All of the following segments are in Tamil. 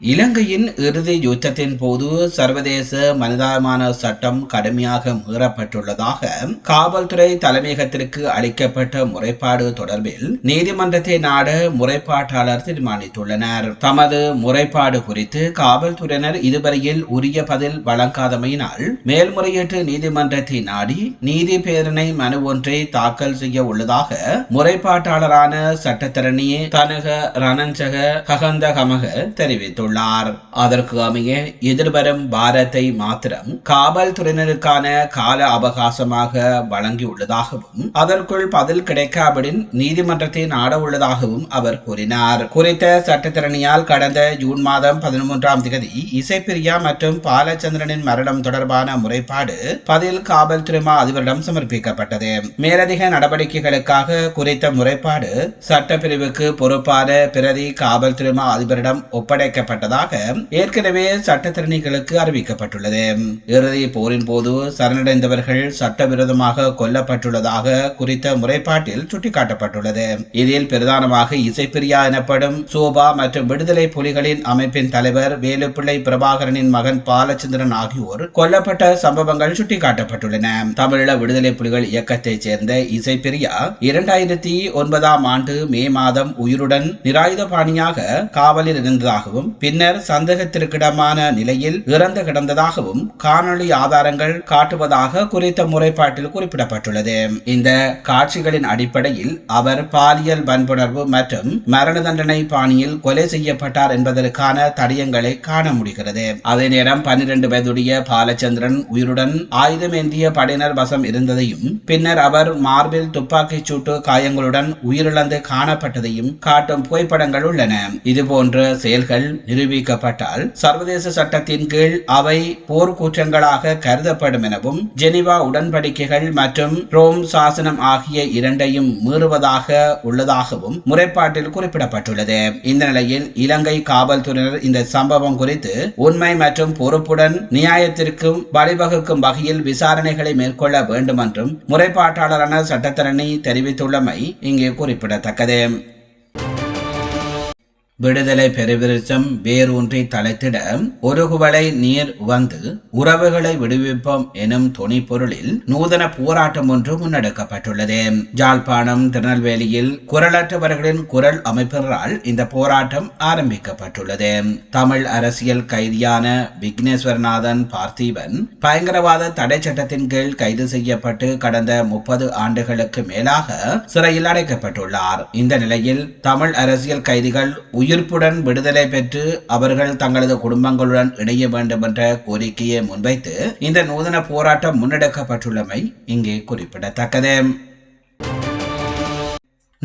இலங்கையின் இறுதி யுத்தத்தின் போது சர்வதேச மனிதாபிமான சட்டம் கடுமையாக மீறப்பட்டுள்ளதாக காவல்துறை தலைமையகத்திற்கு அளிக்கப்பட்ட முறைப்பாடு தொடர்பில் நீதிமன்றத்தை நாட முறைப்பாட்டாளர் தீர்மானித்துள்ளனர். தமது முறைப்பாடு குறித்து காவல்துறையினர் இதுவரையில் உரிய பதில் வழங்காதமையினால் மேல்முறையீட்டு நீதிமன்றத்தை நாடி நீதி பேரணை மனு ஒன்றை தாக்கல் செய்ய உள்ளதாக முறைப்பாட்டாளரான சட்டத்தரணி தனக ரணஞ்சக ககந்தகமக தெரிவித்துள்ளார் தெரிவித்துள்ளார் அதற்கு அமைய எதிர்வரும் வாரத்தை மாத்திரம் காவல்துறையினருக்கான கால அவகாசமாக வழங்கியுள்ளதாகவும் அதற்குள் பதில் கிடைக்காவிடின் நீதிமன்றத்தை நாடவுள்ளதாகவும் அவர் கூறினார். குறித்த சட்டத்திறனியால் கடந்த ஜூன் மாதம் பதிமூன்றாம் தேதி இசைப்பிரியா மற்றும் பாலச்சந்திரனின் மரணம் தொடர்பான முறைப்பாடு பதில் காவல்துறை அதிபரிடம் சமர்ப்பிக்கப்பட்டது. மேலதிக நடவடிக்கைகளுக்காக குறித்த முறைப்பாடு சட்டப்பிரிவுக்கு பொறுப்பான பிரதி காவல்துறை அதிபரிடம் ஒப்படைக்கப்பட்ட செய்யப்பட்டதாக ஏற்கனவே சட்டத்திறனிகளுக்கு அறிவிக்கப்பட்டுள்ளது. இறுதி போரின் போது சரணடைந்தவர்கள் சட்டவிரோதமாக கொல்லப்பட்டுள்ளதாக குறித்த முறைப்பாட்டில் சுட்டிக்காட்டப்பட்டுள்ளது. இதில் பிரதானமாக இசைப்பிரியா எனப்படும் சோபா மற்றும் விடுதலை புலிகளின் அமைப்பின் தலைவர் வேலுப்பிள்ளை பிரபாகரனின் மகன் பாலச்சந்திரன் ஆகியோர் கொல்லப்பட்ட சம்பவங்கள் சுட்டிக்காட்டப்பட்டுள்ளன. தமிழீழ விடுதலை புலிகள் இயக்கத்தைச் சேர்ந்த இசைப்பிரியா இரண்டாயிரத்தி ஒன்பதாம் ஆண்டு மே மாதம் உயிருடன் நிராயுதபாணியாக காவலில் இருந்ததாகவும் பின்னர் சந்தேகத்திற்கிடமான நிலையில் இறந்து கிடந்ததாகவும் காணொளி ஆதாரங்கள் காட்டுவதாக குறித்த முறைப்பாட்டில் குறிப்பிடப்பட்டுள்ளது. இந்த காட்சிகளின் அடிப்படையில் அவர் பாலியல் வன்புணர்வு மற்றும் மரண தண்டனை பாணியில் கொலை செய்யப்பட்டார் என்பதற்கான தடயங்களை காண முடிகிறது. அதே நேரம் பன்னிரண்டு வயதுடைய பாலச்சந்திரன் உயிருடன் ஆயுதமேந்திய படையினர் வசம் இருந்ததையும் பின்னர் அவர் மார்பில் துப்பாக்கிச் சூட்டு காயங்களுடன் உயிரிழந்து காணப்பட்டதையும் காட்டும் புகைப்படங்கள் உள்ளன. இதுபோன்ற செயல்கள் நிரூபிக்கப்பட்டால் சர்வதேச சட்டத்தின் கீழ் அவை போர் குற்றங்களாக கருதப்படும் எனவும் ஜெனிவா உடன்படிக்கைகள் மற்றும் ரோம் சாசனம் ஆகிய இரண்டையும் மீறுவதாக உள்ளதாகவும் முறைப்பாட்டில் குறிப்பிடப்பட்டுள்ளது. இந்த நிலையில் இலங்கை காவல்துறையினர் இந்த சம்பவம் குறித்து உண்மை மற்றும் பொறுப்புடன் நியாயத்திற்கும் வழிவகுக்கும் வகையில் விசாரணைகளை மேற்கொள்ள வேண்டும் என்றும் முறைப்பாட்டாளரான சட்டத்தரணி தெரிவித்துள்ளமை இங்கே குறிப்பிடத்தக்கது. விடுதலை பெருவிருச்சம் வேரூன்றி தலைத்திட ஒரு குவளை நீர் வந்து உறவுகளை விடுவிப்போம் எனும் துணி பொருளில் நூதன போராட்டம் ஒன்று முன்னெடுக்கப்பட்டுள்ளது. ஜாழ்ப்பாணம் திருநெல்வேலியில் குரலற்றவர்களின் குரல் அமைப்பினரால் இந்த போராட்டம் ஆரம்பிக்கப்பட்டுள்ளது. தமிழ் அரசியல் கைதியான விக்னேஸ்வரநாதன் பார்த்தீவன் பயங்கரவாத தடை சட்டத்தின் கீழ் கைது செய்யப்பட்டு கடந்த முப்பது ஆண்டுகளுக்கு மேலாக சிறையில் அடைக்கப்பட்டுள்ளார். இந்த நிலையில் தமிழ் அரசியல் கைதிகள் உயிர்ப்புடன் விடுதலை பெற்று அவர்கள் தங்களது குடும்பங்களுடன் இணைய வேண்டும் என்ற கோரிக்கையை முன்வைத்து இந்த நூதன போராட்டம் முன்னெடுக்கப்பட்டுள்ளமை இங்கே குறிப்பிடத்தக்கது.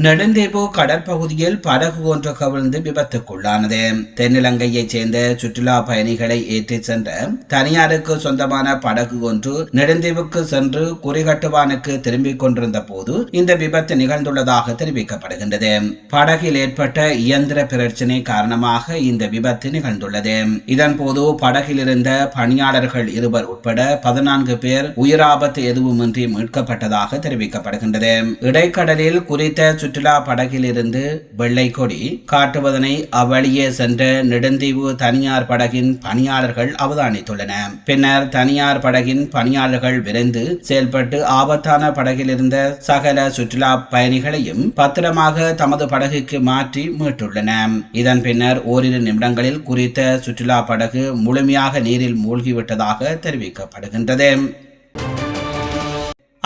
நெடுந்தேவு கடற்பகுதியில் படகு ஒன்று கவிழ்ந்து விபத்துக்குள்ளானது. தென்னிலங்கையைச் சேர்ந்த சுற்றுலா பயணிகளை ஏற்றிச் சென்ற தனியாருக்கு சொந்தமான படகு ஒன்று நெடுந்தீவுக்கு சென்று குறிகட்டுவானுக்கு திரும்பிக் கொண்டிருந்த போது இந்த விபத்து நிகழ்ந்துள்ளதாக தெரிவிக்கப்படுகின்றது. படகில் ஏற்பட்ட இயந்திர பிரச்சினை காரணமாக இந்த விபத்து நிகழ்ந்துள்ளது. இதன் போது படகில் இருந்த பணியாளர்கள் இருவர் உட்பட பதினான்கு பேர் உயிராபத்து எதுவுமின்றி மீட்கப்பட்டதாக தெரிவிக்கப்படுகின்றது. இடைக்கடலில் குறித்த சுற்றுலா படகிலிருந்து வெள்ளை கொடி காட்டுவதனை அவ்வழியே சென்ற நெடுந்தீவு தனியார் படகின் பணியாளர்கள் அவதானித்துள்ளன. பின்னர் தனியார் படகின் பணியாளர்கள் விரைந்து செயல்பட்டு ஆபத்தான படகில் இருந்த சகல சுற்றுலா பயணிகளையும் பத்திரமாக தமது படகுக்கு மாற்றி மீட்டுள்ளன. இதன் பின்னர் ஓரிரு நிமிடங்களில் குறித்த சுற்றுலா படகு முழுமையாக நீரில் மூழ்கிவிட்டதாக தெரிவிக்கப்படுகின்றது.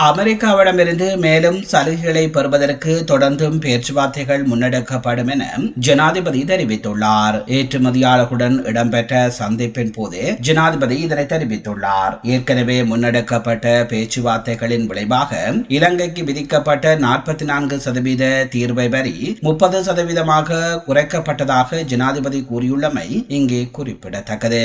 அமெரிக்காவிடமிருந்து மேலும் சலுகைகளை பெறுவதற்கு தொடர்ந்தும் பேச்சுவார்த்தைகள் முன்னெடுக்கப்படும் என ஜனாதிபதி தெரிவித்துள்ளார். ஏற்றுமதியாளர்களுடன் இடம்பெற்ற சந்திப்பின் போது ஜனாதிபதி இதனை தெரிவித்துள்ளார். ஏற்கனவே முன்னெடுக்கப்பட்ட பேச்சுவார்த்தைகளின் விளைவாக இலங்கைக்கு விதிக்கப்பட்ட நாற்பத்தி நான்கு சதவீத தீர்வை வரி முப்பது சதவீதமாக குறைக்கப்பட்டதாக ஜனாதிபதி கூறியுள்ளமை இங்கே குறிப்பிடத்தக்கது.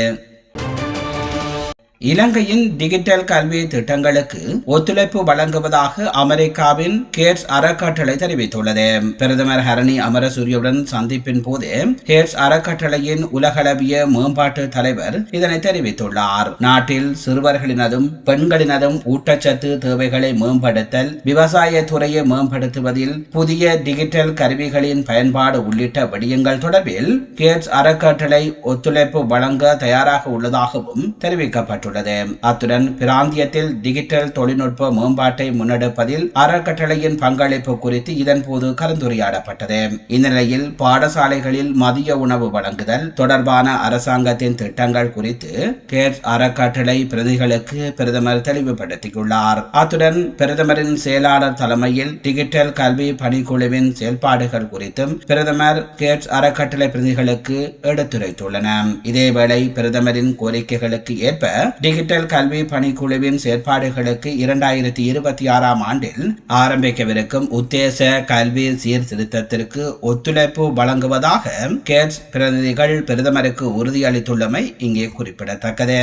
இலங்கையின் டிஜிட்டல் கல்வி திட்டங்களுக்கு ஒத்துழைப்பு வழங்குவதாக அமெரிக்காவின் கேட்ஸ் அறக்கட்டளை தெரிவித்துள்ளது. பிரதமர் ஹரணி அமரசூரியவுடன் சந்திப்பின் போது கேட்ஸ் அறக்கட்டளையின் உலகளவிய மேம்பாட்டு தலைவர் இதனை தெரிவித்துள்ளார். நாட்டில் சிறுவர்களினதும் பெண்களினதும் ஊட்டச்சத்து தேவைகளை மேம்படுத்தல் விவசாய துறையை மேம்படுத்துவதில் புதிய டிஜிட்டல் கருவிகளின் பயன்பாடு உள்ளிட்ட விடயங்கள் தொடர்பில் கேட்ஸ் அறக்கட்டளை ஒத்துழைப்பு வழங்க தயாராக உள்ளதாகவும் தெரிவிக்கப்பட்டுள்ளது. தெரிவிக்கப்பட்டுள்ளது அத்துடன் பிராந்தியத்தில் டிஜிட்டல் தொழில்நுட்ப மேம்பாட்டை முன்னெடுப்பதில் அறக்கட்டளையின் பங்களிப்பு குறித்து இதன்போது கலந்துரையாடப்பட்டது. இந்நிலையில் பாடசாலைகளில் மதிய உணவு வழங்குதல் தொடர்பான அரசாங்கத்தின் திட்டங்கள் குறித்து கேட்ஸ் அறக்கட்டளை பிரதிகளுக்கு பிரதமர் தெளிவுபடுத்தியுள்ளார். அத்துடன் பிரதமரின் செயலாளர் தலைமையில் டிஜிட்டல் கல்வி பணிக்குழுவின் செயல்பாடுகள் குறித்தும் பிரதமர் கேட்ஸ் அறக்கட்டளை பிரதிகளுக்கு எடுத்துரைத்துள்ளன இதேவேளை பிரதமரின் கோரிக்கைகளுக்கு ஏற்ப டிஜிட்டல் கல்வி பணிக்குழுவின் செயற்பாடுகளுக்கு இரண்டாயிரத்தி இருபத்தி ஆறாம் ஆண்டில் ஆரம்பிக்கவிருக்கும் உத்தேச கல்வி சீர்திருத்தத்திற்கு ஒத்துழைப்பு வழங்குவதாக கேட்ஸ் பிரதிநிதிகள் பிரதமருக்கு உறுதியளித்துள்ளமை இங்கே குறிப்பிடத்தக்கது.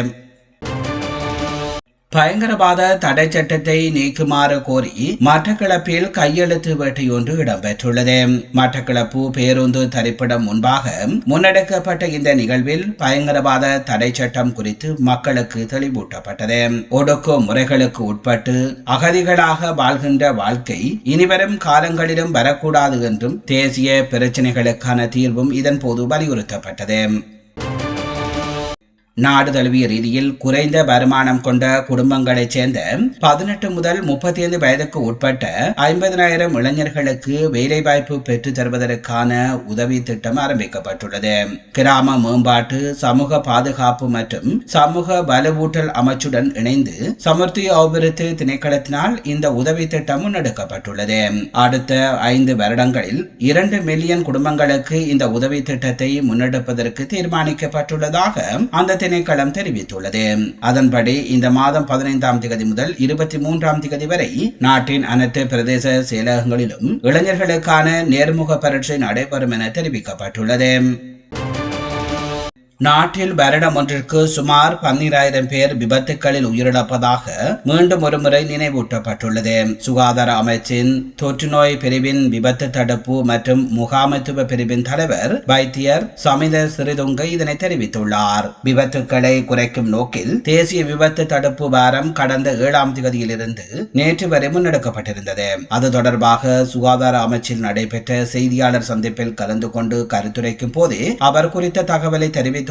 பயங்கரவாத தடை சட்டத்தை நீக்குமாறு கோரி மட்டக்களப்பில் கையெழுத்து வேட்டையொன்று இடம்பெற்றுள்ளது. மட்டக்களப்பு பேருந்து தரிப்பிடம் முன்பாக முன்னெடுக்கப்பட்ட இந்த நிகழ்வில் பயங்கரவாத தடை சட்டம் குறித்து மக்களுக்கு தெளிவூட்டப்பட்டது. ஒடுக்கும் முறைகளுக்கு உட்பட்டு அகதிகளாக வாழ்கின்ற வாழ்க்கை இனிவரும் காலங்களிலும் வரக்கூடாது என்றும் தேசிய பிரச்சினைகளுக்கான தீர்வும் இதன் போது வலியுறுத்தப்பட்டது. நாடு தழுவிய ரீதியில் குறைந்த வருமானம் கொண்ட குடும்பங்களைச் சேர்ந்த பதினெட்டு முதல் முப்பத்தி ஐந்து வயதுக்கு உட்பட்ட ஐம்பதனாயிரம் இளைஞர்களுக்கு வேலைவாய்ப்பு பெற்றுத் தருவதற்கான உதவி திட்டம் ஆரம்பிக்கப்பட்டுள்ளது. கிராம மேம்பாட்டு சமூக பாதுகாப்பு மற்றும் சமூக வலுவூட்டல் அமைச்சுடன் இணைந்து சமர்த்தி அபிவிருத்தி திணைக்களத்தினால் இந்த உதவி திட்டம் முன்னெடுக்கப்பட்டுள்ளது. அடுத்த ஐந்து வருடங்களில் இரண்டு மில்லியன் குடும்பங்களுக்கு இந்த உதவி திட்டத்தை முன்னெடுப்பதற்கு தீர்மானிக்கப்பட்டுள்ளதாக அந்த திணைக்களம் தெரிவித்துள்ளது. அதன்படி இந்த மாதம் பதினைந்தாம் திகதி முதல் இருபத்தி மூன்றாம் திகதி வரை நாட்டின் அனைத்து பிரதேச செயலகங்களிலும் இளைஞர்களுக்கான நேர்முக பரீட்சை நடைபெறும் என தெரிவிக்கப்பட்டுள்ளது. நாட்டில் வருடம் ஒன்றிற்கு சுமார் பன்னிராயிரம் பேர் விபத்துகளில் உயிரிழப்பதாக மீண்டும் ஒருமுறை நினைவூட்டப்பட்டுள்ளது. சுகாதார அமைச்சின் தொற்றுநோய் பிரிவின் விபத்து தடுப்பு மற்றும் முகாமைத்துவ பிரிவின் தலைவர் வைத்தியர் சமித சிறிதுங்க இதனை தெரிவித்துள்ளார். விபத்துக்களை குறைக்கும் நோக்கில் தேசிய விபத்து தடுப்பு வாரம் கடந்த ஏழாம் தேதியிலிருந்து நேற்று வரை முன்னெடுக்கப்பட்டிருந்தது. அது தொடர்பாக சுகாதார அமைச்சில் நடைபெற்ற செய்தியாளர் சந்திப்பில் கலந்து கொண்டு கருத்துரைக்கும் போதே அவர் குறித்த தகவலை தெரிவித்து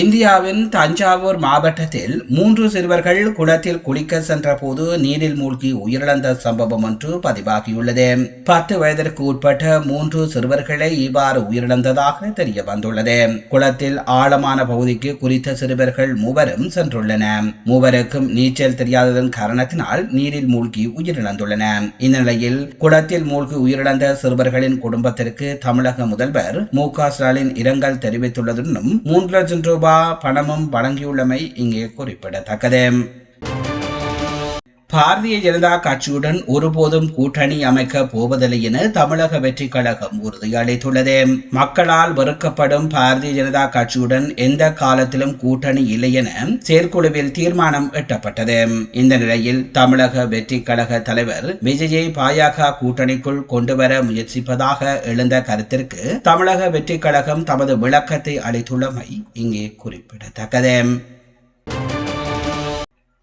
இந்தியாவின் தஞ்சாவூர் மாவட்டத்தில் மூன்று சிறுவர்கள் குளத்தில் குளிக்க சென்றபோது நீரில் மூழ்கி உயிரிழந்த சம்பவம் ஒன்று பதிவாகியுள்ளது. பத்து வயதிற்கு உட்பட்ட மூன்று சிறுவர்களை இவ்வாறு உயிரிழந்ததாக தெரிய வந்துள்ளது குளத்தில் ஆழமான பகுதிக்கு குறித்த சிறுவர்கள் மூவரும் சென்றுள்ளன. மூவருக்கும் நீச்சல் தெரியாததன் காரணத்தினால் நீரில் மூழ்கி உயிரிழந்துள்ளன. இந்நிலையில் குளத்தில் மூழ்கி உயிரிழந்த சிறுவர்களின் குடும்பத்திற்கு தமிழக முதல்வர் மு க ஸ்டாலின் இரங்கல் தெரிவித்துள்ளதுடன் மூன்று லட்சம் ரூபாய் ரூபா பணமும் வழங்கியுள்ளமை இங்கே குறிப்பிடத்தக்கது. பாரதிய ஜனதா கட்சியுடன் ஒருபோதும் கூட்டணி அமைக்க போவதில்லை என தமிழக வெற்றி கழகம் உறுதியளித்துள்ளது மக்களால் வெறுக்கப்படும் பாரதிய ஜனதா கட்சியுடன் எந்த காலத்திலும் கூட்டணி இல்லை என செயற்குழுவில் தீர்மானம் எட்டப்பட்டது. இந்த நிலையில் தமிழக வெற்றி கழக தலைவர் விஜயை பாஜக கூட்டணிக்குள் கொண்டுவர முயற்சிப்பதாக எழுந்த கருத்திற்கு தமிழக வெற்றி கழகம் தமது விளக்கத்தை அளித்துள்ளமை இங்கே குறிப்பிடத்தக்கது.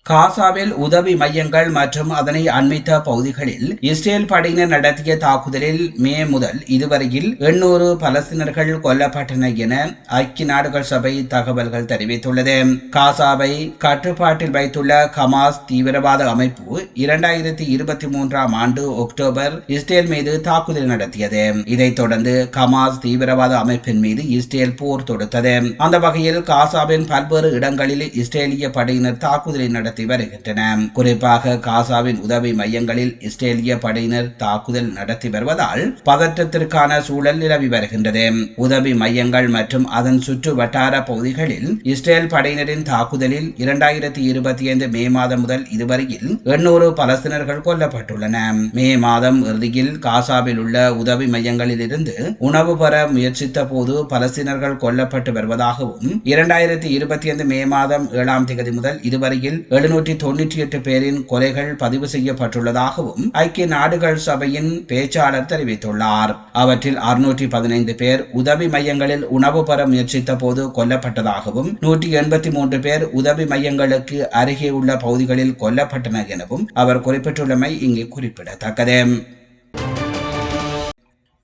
காசாவில் உதவி மையங்கள் மற்றும் அதனை அண்மித்த பகுதிகளில் இஸ்ரேல் படையினர் நடத்திய தாக்குதலில் மே முதல் இதுவரையில் எண்ணூறு பலஸ்தீனர்கள் கொல்லப்பட்டனர் என ஐக்கிய நாடுகள் சபை தகவல்கள் தெரிவித்துள்ளது. காசாவை கட்டுப்பாட்டில் வைத்துள்ள கமாஸ் தீவிரவாத அமைப்பு இரண்டாயிரத்தி இருபத்தி மூன்றாம் ஆண்டு அக்டோபர் இஸ்ரேல் மீது தாக்குதல் நடத்தியது. இதைத் தொடர்ந்து கமாஸ் தீவிரவாத அமைப்பின் மீது இஸ்ரேல் போர் தொடுத்தது. அந்த வகையில் காசாவின் பல்வேறு இடங்களில் இஸ்ரேலிய படையினர் தாக்குதலை நடத்தி நடத்தி வருகின்றன. குறிப்பாக காசாவின் உதவி மையங்களில் இஸ்ரேலிய படையினர் தாக்குதல் நடத்தி வருவதால் பதற்றத்திற்கான சூழல் நிலவி வருகின்றது. உதவி மையங்கள் மற்றும் அதன் சுற்று வட்டார பகுதிகளில் இஸ்ரேல் படையினரின் தாக்குதலில் இரண்டாயிரத்தி இருபத்தி ஐந்து மே மாதம் முதல் இதுவரையில் எண்ணூறு பலஸ்தீனர்கள் கொல்லப்பட்டுள்ளன. மே மாதம் இறுதியில் காசாவில் உள்ள உதவி மையங்களில் இருந்து உணவு பெற முயற்சித்த போது பலஸ்தீனர்கள் கொல்லப்பட்டு வருவதாகவும் இரண்டாயிரத்தி இருபத்தி ஐந்து மே மாதம் ஏழாம் தேதி முதல் இதுவரையில் எழுநூற்றி தொன்னூற்றி எட்டு பேரின் கொலைகள் பதிவு செய்யப்பட்டுள்ளதாகவும் ஐக்கிய நாடுகள் சபையின் பேச்சாளர் தெரிவித்துள்ளார். அவற்றில் அறுநூற்றி பதினைந்து பேர் உதவி மையங்களில் உணவு பெற முயற்சித்த போது கொல்லப்பட்டதாகவும் நூற்றி எண்பத்தி மூன்று பேர் உதவி மையங்களுக்கு அருகே உள்ள பகுதிகளில் கொல்லப்பட்டனர் எனவும் அவர் குறிப்பிட்டுள்ளமை இங்கே குறிப்பிடத்தக்கது.